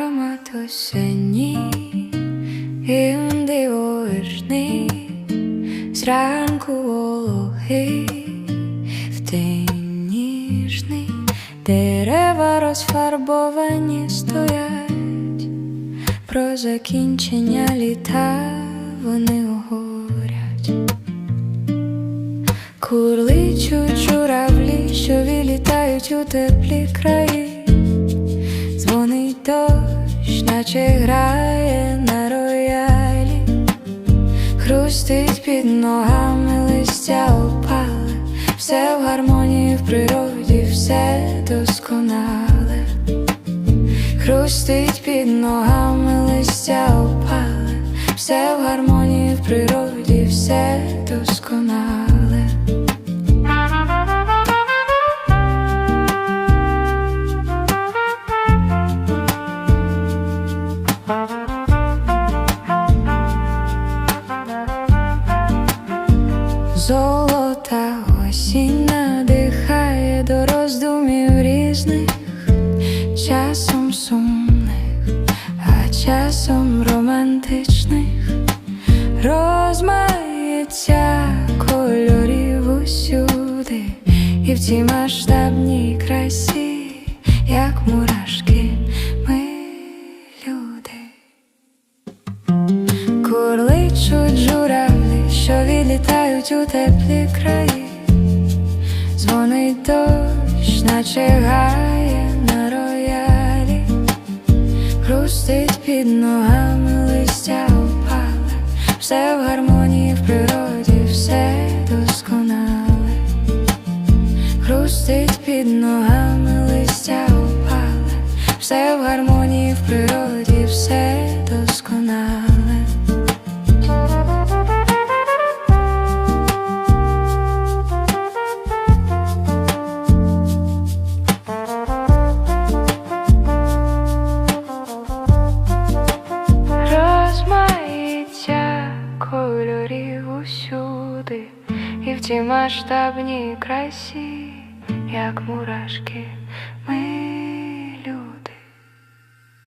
аромат осені і він дивовижний, зранку вологий, вдень ніжний, дерева розфарбовані стоять, про закінчення літа вони говорять. Курличуть журавлі, що вилітають у теплі краї. Наче грає на роялі, хрустить під ногами листя опале, все в гармонії в природі, все досконале, хрустить під ногами листя опале, все в гармонії в природі, все досконале. Золота осінь надихає до роздумів різних, часом сумних, а часом романтичних, розмається кольорів усюди, і в цій масштабній красі, як мурашки, ми люди. Курличуть журавлі, що відлітають у теплі краї, дзвонить дощ, наче гає на роялі, хрустить під ногами усюди, і в цій масштабній красі, як мурашки,